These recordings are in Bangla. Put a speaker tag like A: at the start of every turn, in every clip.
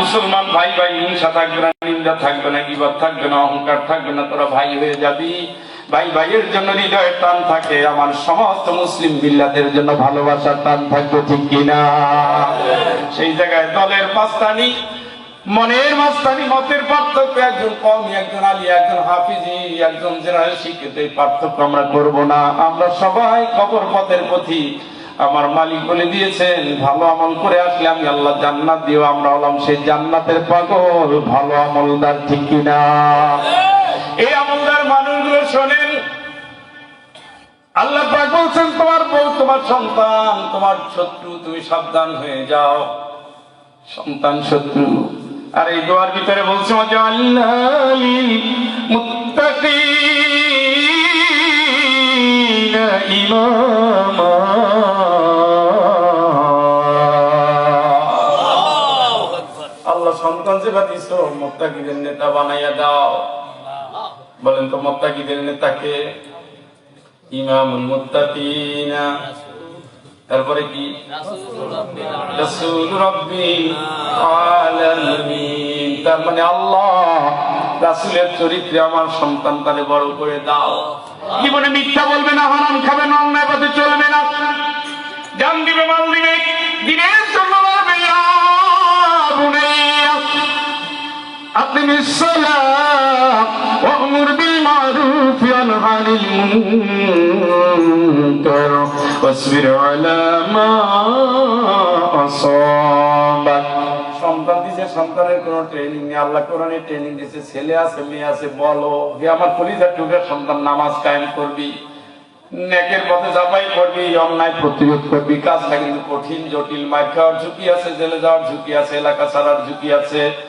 A: মুসলমান ভাই ভাই, হিংসা থাকবে না, নিন্দা থাকবে না, বিবাদ থাকবে না, অহংকার থাকবে না, তোরা ভাই হয়ে যাবি। ভাই ভাইয়ের জন্য হৃদয়ের টান থাকে, আমার সমস্ত মুসলিম বিল্লাদের জন্য ভালোবাসার টান থাকবে, ঠিক কিনা? সেই জায়গায় দলের পাস্তানি মনের মাস্তানি, মতের পার্থক্য, একজন কম একজন আলী, একজন হাফিজি, একজন জেনারেল শিক্ষিত, এই পার্থক্য আমরা করব না। আমরা সবাই খবর পথের পথি। আমার মালিক বলে দিয়েছেন, ভালো আমল করে আসলে আমি আল্লাহ জান্নাত দিও আমরা হলাম সেই জান্নাতের পাগল। ভালো আমলদার ঠিক কিনা? এই আমলদার মানুষগুলো শোনেন, আল্লাহ বলছেন, তোমার বউ, তোমার সন্তান, তোমার শত্রু, তুমি সাবধান হয়ে যাও। সন্তান, শত্রু। আর এই দোয়ার ভিতরে বলছে ইমামা মোত্তাকিদের নেতা বানাইয়া দাও। বলেন তো মোত্তাকিদের ইমামুল মুত্তাকিনা। তারপরে কি? রাসূল রাব্বিল আলামিন তার মানে আল্লাহ রাসূলের চরিত্রে আমার সন্তান তারে বড় করে দাও। জীবনে মিথ্যা বলবে না, হারাম খাবে না, অন্যায় পথে চলবে না। জান দিবে মাল দিবে। দিনের জন্য أقم الصلاة وأمر بالمعروف وانه عن المنكر واصبر على ما أصابك সন্তান দিছে সন্তানের কোন ট্রেনিং নেই আল্লাহ কোরআনে ট্রেনিং দিছে ছেলে আছে মেয়ে আছে বলো যে আমার কলিজার টুকের সন্তান নামাজ কায়েম করবি নেকের পথে চাপাই করবি অন্যায় প্রতিরোধ করবি কাজটা কিন্তু কঠিন জটিল মার খাওয়ার ঝুঁকি আছে জেলে যাওয়ার ঝুঁকি আছে এলাকা ছাড়ার ঝুঁকি আছে অস্মিরালে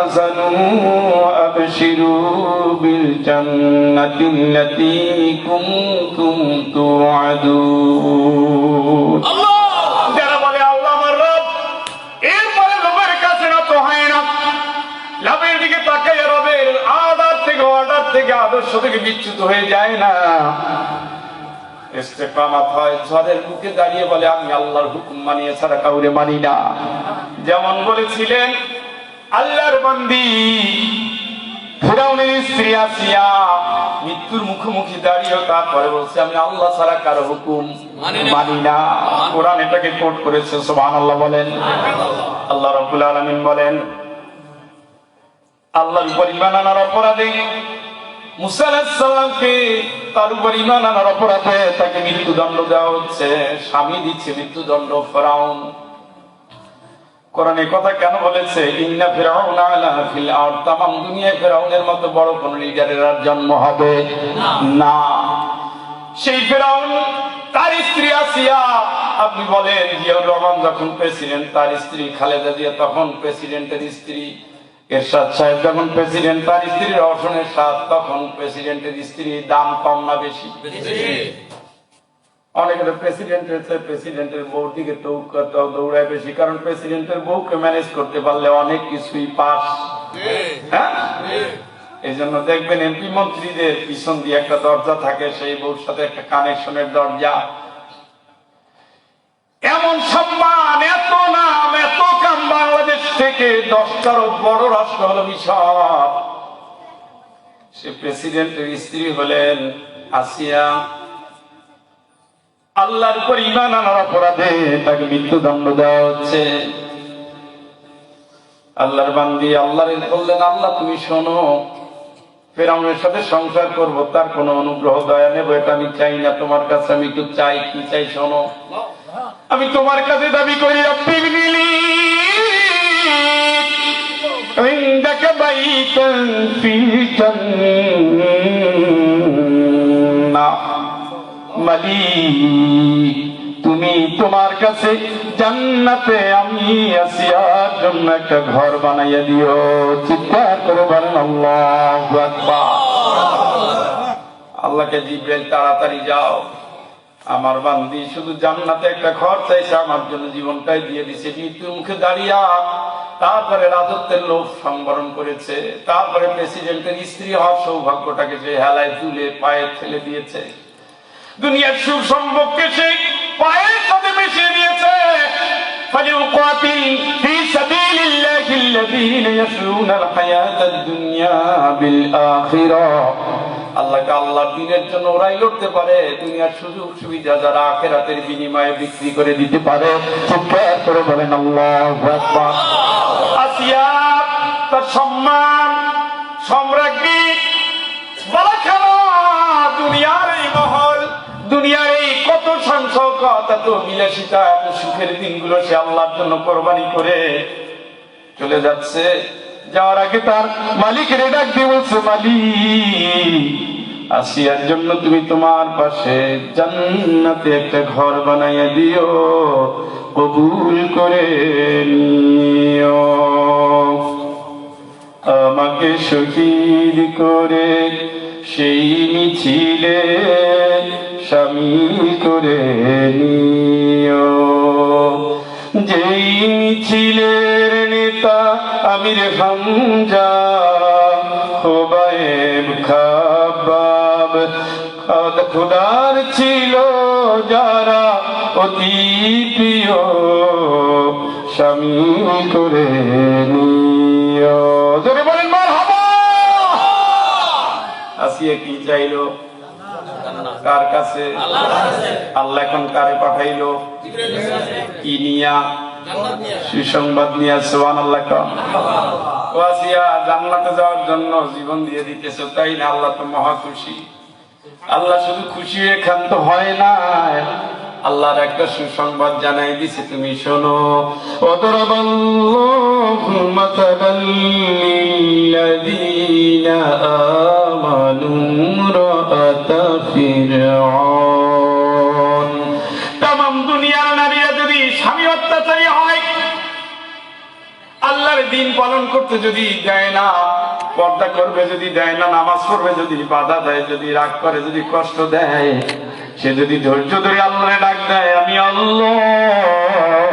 A: تحزنوا وأبشروا بالجنة التي كنتم توعدون যারা বলে আল্লাহ আমার রব এরপরে লোকের কাছে না তো হয় না লাভের দিকে তাকাইয়া রবের আদার থেকে অর্ডার থেকে আদর্শ থেকে বিচ্যুত হয়ে যায় না ইস্তেকামাত হয় ঝড়ের মুখে দাঁড়িয়ে বলে আমি আল্লাহর হুকুম মানিয়ে ছাড়া কাউরে মানি না যেমন বলেছিলেন আল্লাহর বান্দি। ফেরাউনের স্ত্রী আসিয়া মৃত্যুর মুখোমুখি দাঁড়িয়ে তারপরে বলছে আমি আল্লাহ ছাড়া কারও হুকুম
B: মানি না।
A: কোরআন এটাকে কোট করেছে সুবহানাল্লাহ বলেন। আল্লাহ রাব্বুল আলামিন বলেন আল্লাহর উপর ইমান আনার অপরাধে মুসা আলাইহিস তার উপর ইমান আনার অপরাধে তাকে মৃত্যুদণ্ড দেওয়া হচ্ছে। স্বামী দিচ্ছে মৃত্যুদণ্ড ফেরাউন। কোরআনে কথা কেন বলেছে? ইন্না ফিরাউন আলা ফিল আরদ। তাম দুনিয়ায় ফেরাউনের মতো বড় কোন লিডারের আর জন্ম হবে না। সেই ফেরাউন, তার স্ত্রী আসিয়া, আপনি বলেন, জিয়াউর রহমান যখন প্রেসিডেন্ট, তার স্ত্রী খালেদা জিয়া তখন প্রেসিডেন্টের স্ত্রী, এরশাদ সাহেব যখন প্রেসিডেন্ট, তার স্ত্রীর অর্শনের সাথ তখন প্রেসিডেন্টের স্ত্রী দাম কম না বেশি। অনেকের প্রেসিডেন্ট হয়েছে প্রেসিডেন্টের বউর দিকে দৌড়ায় বেশি কারণ প্রেসিডেন্টের বউকে ম্যানেজ করতে পারলে অনেক কিছুই পাস। হ্যাঁ? এই জন্য দেখবেন এমপি মন্ত্রীদের পিছন দিয়ে একটা দরজা থাকে সেই বউর সাথে একটা কানেকশনের দরজা। এমন সম্মান এত নাম এত কাম বাংলাদেশ থেকে দশটারও বড় রাষ্ট্র হলো মিশর। সে প্রেসিডেন্টের স্ত্রী হলেন আসিয়া আল্লাহর উপর ইমান আনার অপরাধে তাকে মৃত্যুদণ্ড দেওয়া হচ্ছে আল্লাহর বান্দি আল্লাহর বললেন আল্লাহ তুমি শোনো ফেরাউনের সাথে সংসার করব তার কোনো অনুগ্রহ দয়া নেব এটা আমি চাই না তোমার কাছে আমি একটু চাই কি চাই শোনো আমি তোমার কাছে দাবি করি রব্বি বিলি عندك بيتا في الجنة তুমি তোমার কাছে জান্নাতে আমি আসিয়ার জন্য একটা ঘর বানাইয়া দিও। চিৎকার করে বলেন আল্লাহকে জিব্রাইল, তাড়াতাড়ি যাও। আমার বান্দি, শুধু জান্নাতে একটা ঘর চাইছে, আমার জন্য জীবনটাই দিয়ে দিছে। মৃত্যুর মুখে দাঁড়িয়া তারপরে রাজত্বের লোভ সংবরণ করেছে। তারপরে প্রেসিডেন্টের স্ত্রী হওয়ার সৌভাগ্যটাকে সে হেলায় তুলে পায়ে ফেলে দিয়েছে। দুনিয়ার সুখ সম্পর্কে সে পায়ের সাথে মিশিয়ে দিয়েছে فليقاتل في سبيل الله الذين يشرون الحياة الدنيا بالآخرة আল্লাহকে আল্লাহ দিনের জন্য ওরাই লড়তে পারে দুনিয়ার সুযোগ সুবিধা যারা আখেরাতের বিনিময়ে বিক্রি করে দিতে পারে চিৎকার করে বলেন আল্লাহ আসিয়া তার সম্মান সম্রাজ্ঞী দুনিয়ার এই কত এত বিলাসিতা এত সুখের দিনগুলো সে আল্লাহর জন্য কোরবানি করে চলে যাচ্ছে। যাওয়ার আগে তার মালিকের ডাক দিয়ে বলছে আসিয়ার জন্য তুমি তোমার পাশে জান্নাতে একটা ঘর বানাইয়া দিও, কবুল করে নিও। আমাকে শহীদ করে সেই মিছিলে সামিল করে নিও। যেই মিছিলের নেতা আমির হামজা, খোবায়েব খাবাব খুদার ছিল যারা অতি প্রিয় স্বামী করে জোরে বলেন আসিয়া কি চাইলো? কার কাছে? আল্লাহ এখন কারে পাঠাইলো? কি নিয়া সুসংবাদ নিয়ে সোহান আল্লাহ ও জান্নাতে যাওয়ার জন্য জীবন দিয়ে দিতেছো, তাই না? আল্লাহ তো মহা খুশি। আল্লাহ শুধু খুশি হয়ে হয় না। আল্লাহর একটা সুসংবাদ জানাই দিছে, তুমি শোনো। অদরাবাল্লাহু মাতালাল দিন পালন করতে যদি দেয় না, পর্দা করবে যদি দেয় না, নামাজ পড়বে যদি বাধা দেয়, যদি রাগ করে, যদি কষ্ট দেয়, সে যদি ধৈর্য ধরে আল্লাহরে ডাক দেয়, আমি আল্লাহ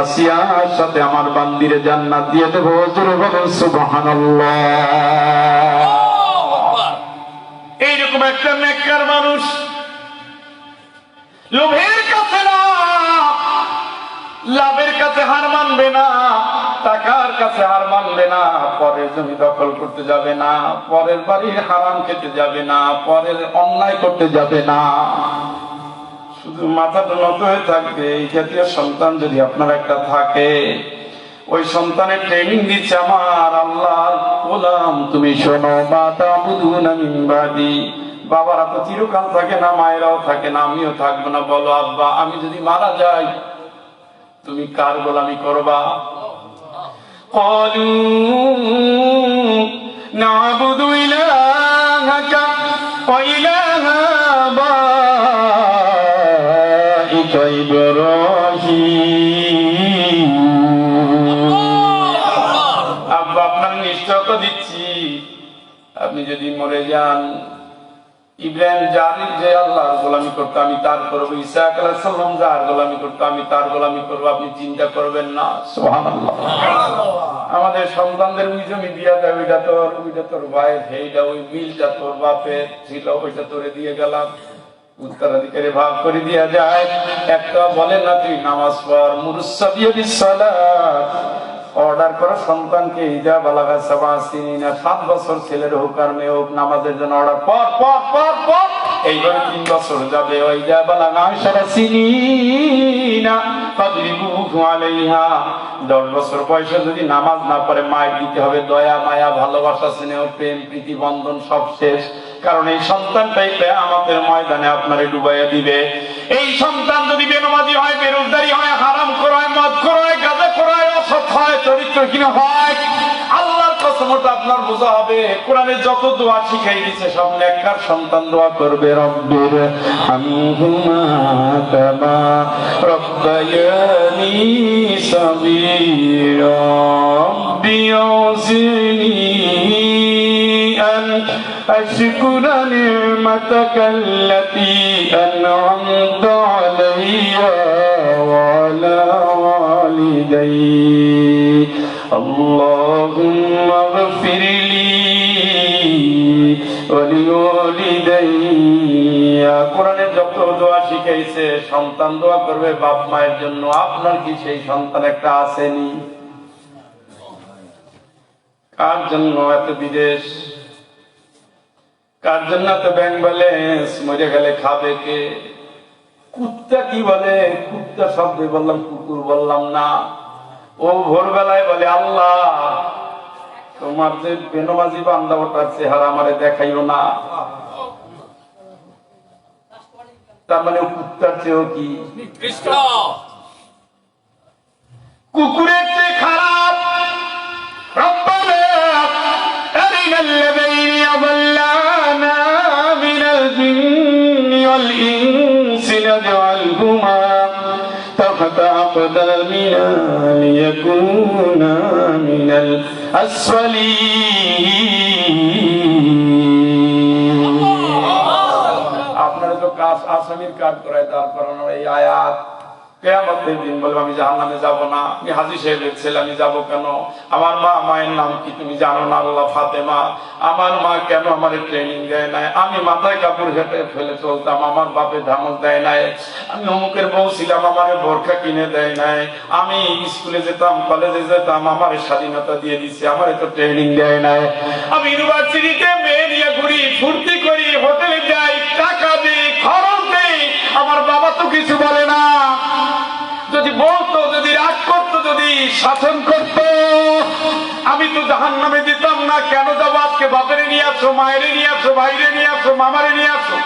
A: আসিয়ার সাথে আমার বান্দিরে জান্নাত দিয়ে দেবো। জোরে বলেন, সুবহানাল্লাহ। এইরকম একটা নেককার মানুষ লোভের কাছে না, লাভের কাছে হার মানবে না। টাকার কাছে হার মানবে না, পরের জমি দখল করতে যাবে না, পরের বাড়ির হারাম খেতে যাবে না, পরের অন্যায় করতে যাবে না। শুধু মাথাটা হয়ে থাকবে সন্তান যদি আপনার একটা থাকে, ওই সন্তানের ট্রেনিং দিচ্ছে আমার তুমি শোনো বুধুনা চিরকাল থাকে না, মায়েরাও থাকে না, আমিও থাকব না। বলো, আব্বা, আমি যদি মারা যাই, তুমি কার গোলামি করবা? قالوا نعبد إلهك وإله آبائك إبراهيم আব্বা আপনার নিশ্চয়তা দিচ্ছি আপনি যদি মরে যান ইব্রাহিম যে আল্লাহর গোলামি করতো আমি তার করব। যার গোলামি করতো আমি তার গোলামি করব। আপনি চিন্তা করবেন না। সুবহানাল্লাহ। আমাদের সন্তানদের ওই জমি দিয়া ওইটা তোর ওইটা তোর ভাইয়ের সেইটা ওই মিলটা তোর বাপের ছিল ওইটা তোরে দিয়ে গেলাম। উত্তরাধিকারী ভাগ করে দিয়া যায়। একটা বলে না তুই নামাজ পড় মুরুসা দিয়ে অর্ডার করো সন্তানকে ইজা বালাগা সাবা সিনিনা সাত বছর ছেলের হোক আর মেয়ে হোক, নামাজের জন্য অর্ডার পর পর পর পর, এইভাবে তিন বছর যাবে। যা বালাগা সারা সিনিনা দশ বছর বয়সে যদি নামাজ না পড়ে, মায়ের দিতে হবে দয়া, মায়া, ভালোবাসা, স্নেহ, প্রেম, প্রীতি, বন্ধন, সব শেষ। কারণ এই সন্তানটাই আমাদের ময়দানে আপনারে ডুবাইয়া দিবে। এই সন্তান যদি বেনমাজি হয়, বেরোজগারি হয় হারাম করায় মদ করায় গাঁজা করায় অসৎ হয় চরিত্রহীন হয় আল্লাহর কসম মোটা আপনার বোঝা হবে কোরআনে যত দোয়া শিখাই দিচ্ছে সব নেককার সন্তান দোয়া করবে রব্বির হামহুমা কামা রব্বায়ানি সাগীরা রব্বি আউজিনি أن أشكر نعمتك التي أنعمت علي وعلى والدي اللهم اغفر لي ولوالدي কোরআনের যত দোয়া শিখাইছে সন্তান দোয়া করবে বাপ মায়ের জন্য আপনার কি সেই সন্তান একটা আসেনি কার জন্য এত বিদেশ কার জন্য এত ব্যাংক ব্যালেন্স মরে গেলে খাবে কে কুত্তা কি বলে কুত্তা শব্দ বললাম কুকুর বললাম না ও ভোরবেলায় বলে আল্লাহ তোমার যে বেনমাজি বান্দা ওটার চেহারা আমারে দেখাইও না তার মানে ও কুত্তার চেয়েও কি
B: নিকৃষ্ট
A: কুকুরের চেয়ে খারাপ ربنا أرنا الذين يضلانا من الجن والإنس تحت أقدامنا ليكونا من الأسفلين আপনারা তো কাজ আসামির কাজ করায় দাঁড় করানো এই আয়াত কেয়ামতের দিন বলব, আমি না। আমি হাজি সাহেবের ছেলে, আমি কেন? আমার মা, মায়ের নাম কি তুমি জানো না আল্লাহ, ফাতেমা? আমার মা কেন আমার ট্রেনিং দেয় নাই? আমি মাথায় কাপড় ফেলে চলতাম, আমার বাপে ধামক দেয় নাই। আমি অমুকের বউ ছিলাম, আমার কিনে দেয় নাই। আমি স্কুলে যেতাম কলেজে যেতাম, আমার স্বাধীনতা দিয়ে দিচ্ছে আমার তো ট্রেনিং দেয় নাই। আমি ইউনিভার্সিটিতে মেয়ে ঘুরি, ফুর্তি করি হোটেলে যাই, টাকা দিই, খরচ দিই। আমার বাবা তো কিছু বলে না। যদি বলতো যদি রাগ করতো, যদি শাসন করতো, আমি তো জাহান নামে দিতাম না। কেন যাব? আজকে বাপেরে নিয়ে আসো, মায়েরে নিয়ে আসো, ভাইরে নিয়ে আসো, মামারে নিয়ে আসো।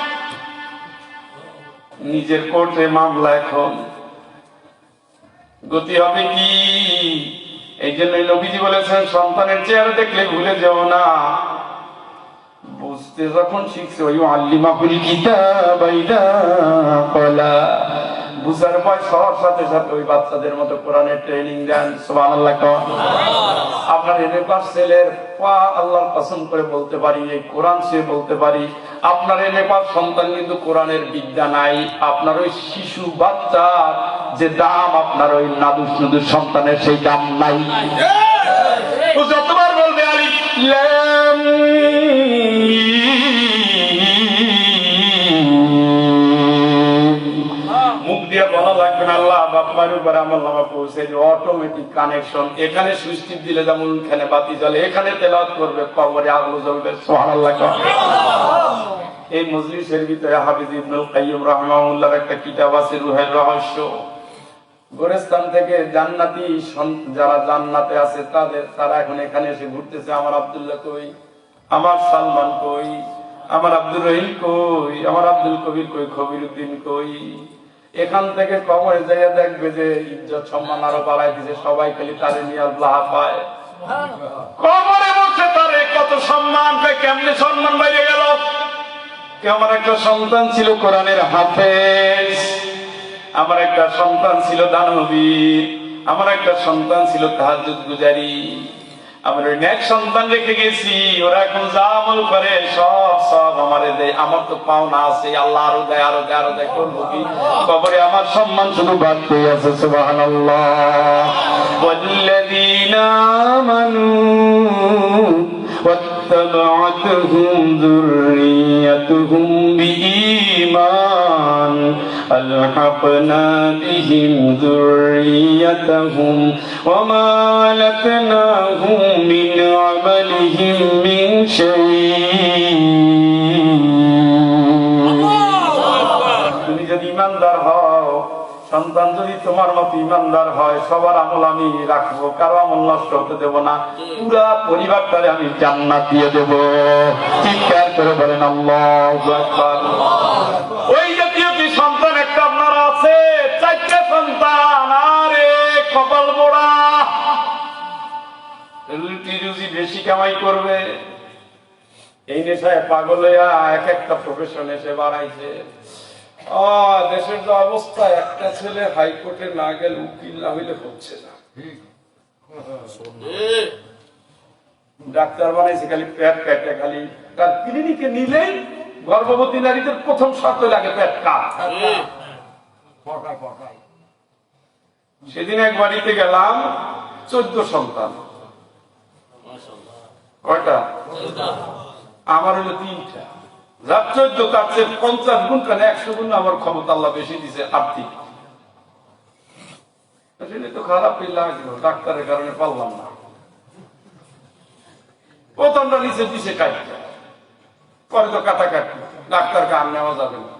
A: নিজের কোর্টে মামলা এখন। গতি হবে কি? এই জন্য নবীজি বলেছেন, সন্তানের চেহারা দেখলে ভুলে যাও না। বুঝতে যখন শিখছে, ওই আল্লিমাকুল কিতাব কলা। বুঝার পর সবার সাথে সাথে ওই বাচ্চাদের মতো কোরআনের ট্রেনিং দেন সুবহানাল্লাহ কন। আপনার এনে পাশ ছেলের পা আল্লাহর পছন্দ করে বলতে পারি এই কোরআন সে বলতে পারি আপনার এনে সন্তান কিন্তু কোরআনের বিদ্যা নাই। আপনার ওই শিশু বাচ্চার যে দাম আপনার ওই নাদুস নুদুস সন্তানের সেই দাম নাই। যতবার বলবে আলিফ আল্লাহ বাপ্পার পৌঁছে অটোমেটিক কানেকশন এখানে দিলে যেমন বাতি জ্বলে, এখানে করবে, কবরে জ্বলবে এই মজলিসের ভিতরে হাফিজ ইবনুল রাহিমাহুল্লাহর একটা কিতাব আছে, রুহের রহস্য। গোরেস্তান থেকে জান্নাতি যারা জান্নাতে আছে, তাদের, তারা এখন এখানে এসে ঘুরতেছে, আমার আব্দুল্লাহ কই? আমার সালমান কই? আমার আব্দুর রহিম কই? আমার আব্দুল কবির কই? কবির উদ্দিন কই? এখান থেকে কবরে যাইয়া দেখবে যে ইজ্জত সম্মান আরও বাড়াই দিছে। সবাই খালি তারে নিয়ে আল্লাহ পায়। কবরে বসে তারে কত সম্মান পায়, কেমনে সম্মান বাইরে গেল? আমার একটা সন্তান ছিল কোরআনের হাফেজ। আমার একটা সন্তান ছিল দানবীর। আমার একটা সন্তান ছিল তাহাজুদ গুজারি। আমার ওই নেক সন্তান রেখে গেছি ওরা এখন যা আমল করে সব সব আমারে দেয় আমার তো পাওনা আছে আল্লাহ আরো দেয় আরো দেয় আরো দেয় করবো কি কবরে আমার সম্মান শুধু বাড়তে আছে সুবহানাল্লাহ والذين آمنوا واتبعتهم ذريتهم بإيمان ألحقنا بهم ذريتهم وما لتناهم من عملهم من شيء তুমি যদি ইমানদার হও সন্তান যদি তোমার মতো ইমানদার হয় সবার আমল আমি রাখবো কারো আমল নষ্ট হতে দেব না পুরা পরিবারটারে আমি জান্নাত দিয়ে দেব চিৎকার করে বলেন আল্লাহু রুটি রুজি বেশি কামাই করবে, এই নেশায় পাগল এক একটা প্রফেশন এসে বাড়াইছে। দেশের যে অবস্থা, একটা ছেলে হাইকোর্টে না উকিল না হইলে হচ্ছে না। ডাক্তার বানাইছে খালি পেট খালি তার ক্লিনিকে নিলেই গর্ভবতী নারীদের প্রথম শর্ত লাগে পেট সেদিন এক বাড়িতে গেলাম, চোদ্দ সন্তান। কয়টা? আমার হলো তিনটা। চোদ্দ তার চেয়ে পঞ্চাশ গুণ কেন? একশো গুণ আমার ক্ষমতা আল্লাহ বেশি দিছে আর্থিক তো খারাপ ডাক্তারের কারণে পারলাম না। প্রথমটা নিচে দিছে কাটতে। পরে তো কাটাকাটি। ডাক্তার কাম নেওয়া যাবে না।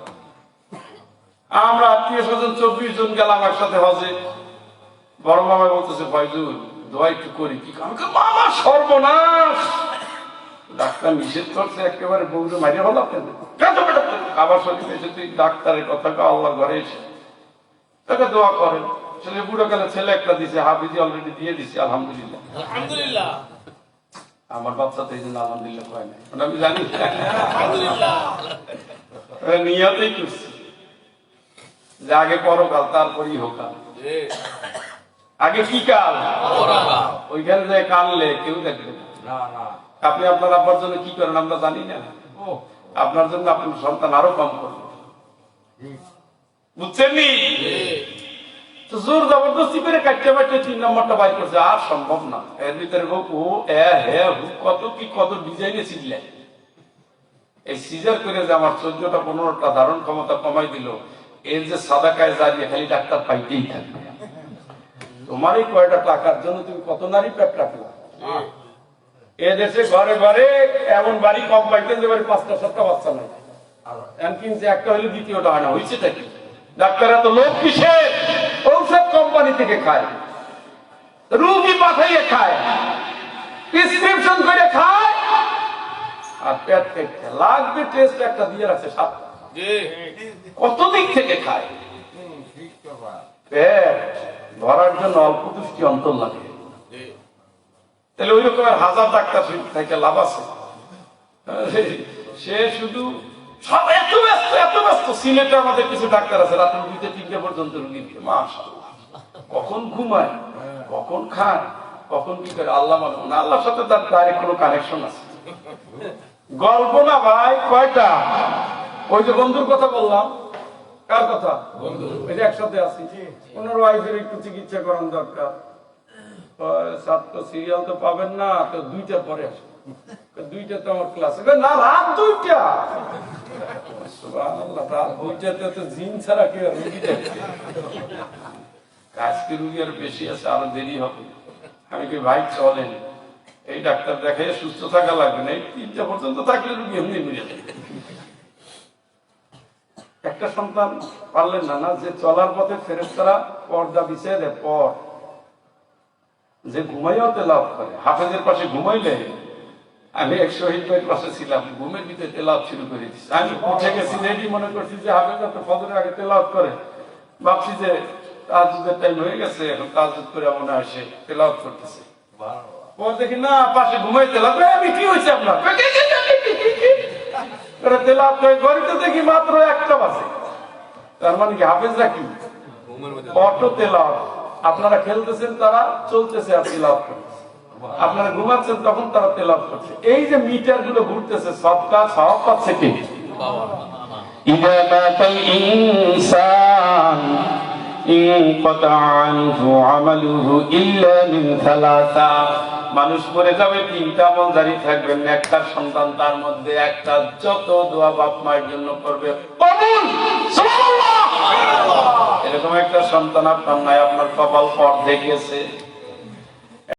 A: আমরা আত্মীয় স্বজন চব্বিশ জন গেলাম একসাথে হজে। বড় মামা বলতেছে ভাইজুল দোয়া একটু করি? কি মামা সর্বনাশ! ডাক্তার নিষেধ করছে একেবারে বউরে মারিয়ে হলো আবার শরীর এসে তুই ডাক্তারের কথা আল্লাহ ঘরে এসে। তাকে দোয়া করেন। ছেলে বুড়ো গেলে ছেলে একটা দিছে হাফিজি অলরেডি দিয়ে দিছে আলহামদুলিল্লাহ।
B: আলহামদুলিল্লাহ।
A: আমার বাচ্চা তো এই জন্য আলহামদুলিল্লাহ কয় নাই। ওটা আমি জানি। নিয়াতেই করছি। যে আগে পরকাল তারপরই হোকাল আগে কি কাল? ওইখানে যে কানলে কেউ দেখবে না। আপনি আপনার আব্বার জন্য কি করেন আমরা জানি না। আপনার জন্য আপনার সন্তান আরও কম করবে। বুঝছেন নি? তো জোর জবরদস্তি করে কাটতে তিন নম্বরটা বাইর করছে। আর সম্ভব না। এর ভিতরে হোক ও এ হে হু কত কি কত ডিজাইনে ছিললে এই সিজার করে যে আমার চোদ্দটা পনেরোটা ধারণ ক্ষমতা কমাই দিল এর যে সাদা কায় জারিয়ে খালি ডাক্তার পাইতেই থাকবে। তোমার এই কয়টা টাকার জন্য তুমি কত নারী পেট রাখল এ দেশে ঘরে ঘরে এমন বাড়ি কম পাইতেন যে বাড়ি পাঁচটা সাতটা বাচ্চা নাই। কিনছে একটা হলে দ্বিতীয়টা হয় না হয়েছেটা কি? ডাক্তার এত লোক কিসের? ঔষধ কোম্পানি থেকে খায়। রুগী পাঠাইয়ে খায়। প্রেসক্রিপশন করে খায়। আর পেট লাগবে টেস্ট একটা দিয়ে রাখছে সাতটা কত দিক থেকে খায়? পেট। ভরার জন্য অল্প পুষ্টি অন্তর লাগে। তাহলে ওই রকমের হাজার ডাক্তার থেকে লাভ আছে। সে শুধু সব এত ব্যস্ত এত ব্যস্ত। সিলেটে আমাদের কিছু ডাক্তার আছে, রাত দুইটা তিনটা পর্যন্ত রুগী দিয়ে মাশাআল্লাহ। কখন ঘুমায়, কখন খায়, কখন কি করে, আল্লাহ মানে না, আল্লাহর সাথে তার ডাইরেক্ট কোনো কানেকশন আছে। গল্প না ভাই, কয়টা? ওই যে বন্ধুর কথা বললাম কার কথা? ওই যে একসাথে আছি। ওনার ওয়াইফের একটু চিকিৎসা করান দরকার। ছাত্র সিরিয়াল তো পাবেন না তো দুইটা পরে আসে দুইটা তো আমার ক্লাসে না রাত দুইটা। জিন ছাড়া কেউ আর রুগী? আর বেশি আছে আরও দেরি হবে। আমি কি ভাই চলেন? এই ডাক্তার দেখাই সুস্থ থাকা লাগবে না। এই তিনটা পর্যন্ত থাকলে রুগী এমনি যাবে। একটা সন্তান পারলেন না না যে চলার পথে ফেরেস্তারা পর্দা বিছিয়ে দেয় পর। যে ঘুমাইয়াও তেলাভ করে হাফেজের পাশে ঘুমাইলে আমি এক শহীদ ভাইয়ের পাশে ছিলাম ঘুমের ভিতরে তেলাভ শুরু করে দিচ্ছি আমি উঠে গেছি রেডি মনে করছি যে হাফেজ তো ফজরের আগে তেলাভ করে। ভাবছি যে তাজুদের টাইম হয়ে গেছে এখন তাজুদ করে মনে হয় সে তেলাভ করতেছে পর দেখি না পাশে ঘুমাই তেলাভ আমি কি হয়েছে আপনার? কয়, "কি, কি, কি, কি, কি, কি?" করে তেলাভ করে ঘড়িতে দেখি মাত্র একটা বাজে তার মানে কি হাফেজরা কি অটো তেলাভ আপনারা খেলতেছেন তারা চলতেছে আর তেলাভ করতেছে আপনারা ঘুমাচ্ছেন তখন তারা তেলাভ করছে এই যে মিটার গুলো ঘুরতেছে সবটা সব পাচ্ছে কে إذا مات الإنسان انقطع عنه عمله إلا من ثلاثة মানুষ মরে যাবে, তিনটা আমল জারি থাকবেন একটা সন্তান তার মধ্যে, একটা যত দোয়া বাপ মায়ের জন্য করবে। এরকম একটা সন্তান আপনার নাই, আপনার কপাল পর দেখেছে।